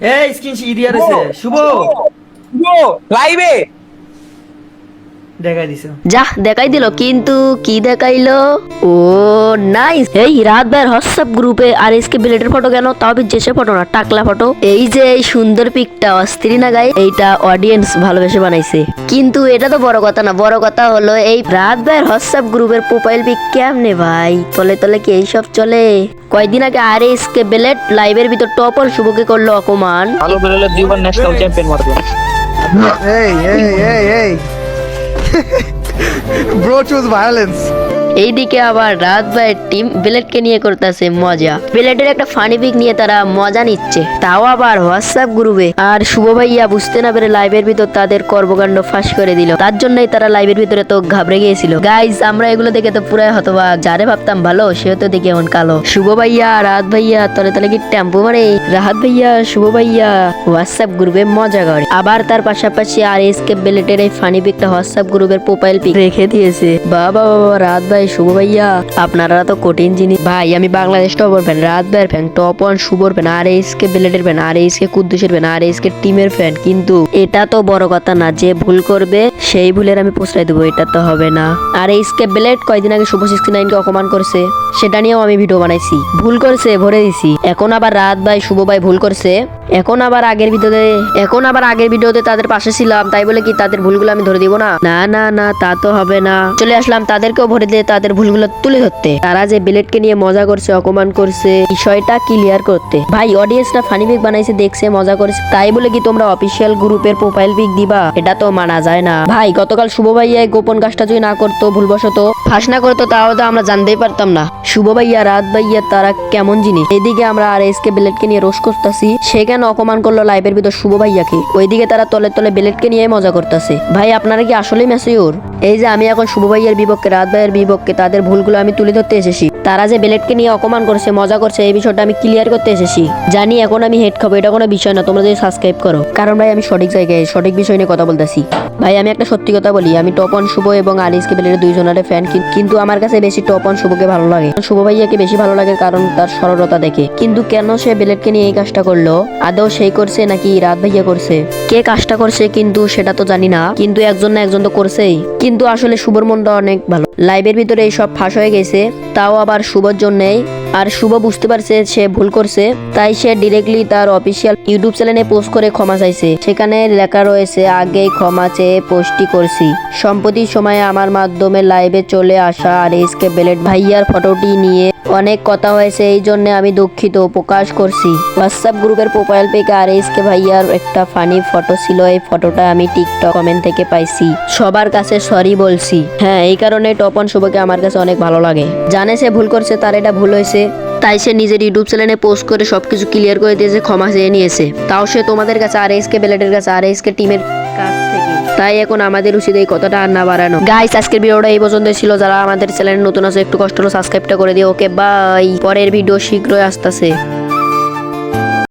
এই স্ক্রিন ইদিয়া শুভ। শুভ। লাইভে দেখা দিছে। যা দেখাই দিল। কিন্তু কি দেখাইলো? ও নাইস এই রাত ভাইয়ের হোয়াটসঅ্যাপ গ্রুপে আর এসকে বিলেটের ফটো কেন? তাও জেসে ফটো না টাকলা ফটো এই যে এই সুন্দর পিকটা অস্থিরি না গাই? এইটা অডিয়েন্স ভালোবেসে বানাইছে। কিন্তু এটা তো বড় কথা না বড় কথা হলো এই রাত ভাইয়ের হোয়াটসঅ্যাপ গ্রুপের প্রোফাইল পিক কেমনে ভাই? তলে তলে কি এইসব চলে? কয়দিন আগে আর এসকে বিলেট লাইভের ভিতর টপর শুভকে করল অপমান। ভালো বেরোলে দুইবার ন্যাশনাল চ্যাম্পিয়ন মারবে। Hey, hey, hey, hey. Bro choose violence. এইদিকে আবার রাত ভাইয়ের টিম বিলেটকে নিয়ে করতেছে মজা। বিলেটের একটা ফানি পিক নিয়ে তারা মজা নিচ্ছে। তাও আবার হোয়াটসঅ্যাপ গ্রুপে আর শুভ ভাইয়া বুঝতে না পেরে লাইভের ভিতর তাদের কর্মকাণ্ড ফাঁস করে দিল। তার জন্যই তারা লাইভের ভিতরে তো ঘাবড়ে গিয়েছিল। গাইজ আমরা এগুলো দেখে তো পুরাই হতবাক। যারে ভাবতাম ভালো সে তো দেখে এমন কালো। শুভ ভাইয়া, রাত ভাইয়া, তলে তলে কি টেম্পো মারে? রাহাত ভাইয়া, শুভ ভাইয়া হোয়াটসঅ্যাপ গ্রুপে মজা করে। আবার তার পাশাপাশি আর এস কে বেলেটের এই ফানি পিকটা হোয়াটসঅ্যাপ গ্রুপের প্রোফাইল পিক রেখে দিয়েছে। বাবা বাবা, রাত ভাই শুভ ভাইয়া। আপনারা তো কঠিন জিনিস। ভাই, আমি বাংলাদেশ টপর ফ্যান রাত ভাইয়ের ফ্যান টপ ওয়ান শুভর ফ্যান আর এস কে বিলেটের ফ্যান আর এস কে কুদ্দুসের ফ্যান আর এস কে টিমের ফ্যান কিন্তু এটা তো বড় কথা না, যে ভুল করবে, সেই ভুলের আমি পোস্টাই দেবো, এটা তো হবে না। আর এস কে বিলেট কয়দিন আগে শুভ সিক্সটি নাইনকে অপমান করছে? সেটা নিয়েও আমি ভিডিও বানাইছি। ভুল করছে, ভরে দিছি। এখন আবার রাত ভাই, শুভ ভাই ভুল করছে। এখন আবার আগের ভিডিওতে, এখন আবার আগের ভিডিওতে তাদের পাশে ছিলাম, তাই বলে কি তাদের ভুলগুলো আমি ধরে দিব না? না না না, তা তো হবে না। চলে আসলাম তাদেরকেও ভরে দিয়ে তাদের ভুলগুলো তুলে ধরতে। তারা যে বিলেটকে নিয়ে মজা করছে, অপমান করছে, বিষয়টা ক্লিয়ার করতে। ভাই অডিয়েন্সরা ফানি পিক বানাইছে, দেখছে, মজা করছে, তাই বলে কি তোমরা অফিসিয়াল গ্রুপের প্রোফাইল পিক দিবা? এটা তো মানা যায় না। ভাই, গতকাল শুভ ভাইয়া গোপন কাজটা যদি না করতো, ভুলবশত, ফাঁস না করতো তাও তো আমরা জানতেই পারতাম না। শুভ ভাইয়া, রাত ভাইয়া, তারা কেমন জিনিস? এদিকে আমরা আর এস কে নিয়ে রোশ করতেছি। সে কেন অপমান করল লাইভের ভিতর শুভ ভাইয়াকে? ওইদিকে তারা তলে তলে বেলেটকে নিয়ে মজা করতেছে। ভাই, আপনারা কি আসলেই ম্যাসিওর এই যে আমি এখন শুভ ভাইয়ের বিপক্ষে, রাত ভাইয়ের বিপক্ষে তাদের ভুলগুলো আমি তুলে ধরতে এসেছি। তারা যে বেলেটকে নিয়ে অপমান করছে, মজা করছে, এই বিষয়টা আমি ক্লিয়ার করতে এসেছি। জানি এখন আমি হেড খাব, এটা কোনো বিষয় না, তোমরা যদি সাবস্ক্রাইব করো। কারণ ভাই, আমি সঠিক জায়গায়, সঠিক বিষয় নিয়ে কথা বলতেছি। ভাই, আমি একটা সত্যি কথা বলি, আমি টপ অন শুভ এবং আলিসকে বেলের দুইজনের ফ্যান কিন্তু আমার কাছে বেশি টপ অন শুভকে ভালো লাগে। শুভ ভাইয়াকে বেশি ভালো লাগে কারণ তার সরলতা দেখে। কিন্তু কেন সে বেলেটকে নিয়ে এই কাজটা করল? আদৌ সেই করছে নাকি রাত ভাইয়া করছে? কে কাজটা করছে কিন্তু সেটা তো জানি না। কিন্তু একজন না একজন তো করছেই। কিন্তু আসলে শুভর মনটা অনেক ভালো। লাইভের ভিতরে এইসব ফাঁস হয়ে গেছে। তাও আবার শুভর জন্যই আর শুভ বুঝতে পারছে সে ভুল করছে, তাই সে ডিরেক্টলি তার অফিসিয়াল ইউটিউব চ্যানেলে পোস্ট করে ক্ষমা চাইছে। সেখানে লেখা রয়েছে, আগেই ক্ষমা চেয়ে পোস্টটি করছি। সম্প্রতি সময়ে আমার মাধ্যমে লাইভে চলে আসা আর এসকে বেলেট ভাইয়ার ফটোটি নিয়ে অনেক কথা হয়েছে, এই জন্য আমি দুঃখিত, প্রকাশ করছি। হোয়াটসঅ্যাপ গ্রুপের প্রোফাইল পেকে আর এসকে ভাইয়ার একটা ফানি ফটো ছিল, এই ফটোটা আমি টিকটক কমেন্ট থেকে পাইছি। সবার কাছে সরি বলছি। হ্যাঁ এই কারণে টপন শুভকে আমার কাছে অনেক ভালো লাগে। জানে সে ভুল করছে, তার এটা ভুল হয়েছে। তাই সে নিজের ইউটিউব চ্যানেলে পোস্ট করে সবকিছু ক্লিয়ার করে দিয়েছে, ক্ষমা চেয়ে নিয়েছে। তাও সে তোমাদের কাছে আর এসকে বেলেটের কাছে আর এসকে টিমের কাছ থেকে তাই এখন আমাদের উচিত এই কথাটা আর না বাড়ানো। গাইস আজকের ভিডিওটা এই পর্যন্ত ছিল। যারা আমাদের চ্যানেল নতুন আছে, একটু কষ্ট হলো সাবস্ক্রাইবটা করে দিও ওকে বাই পরের ভিডিও শীঘ্রই আসতেছে।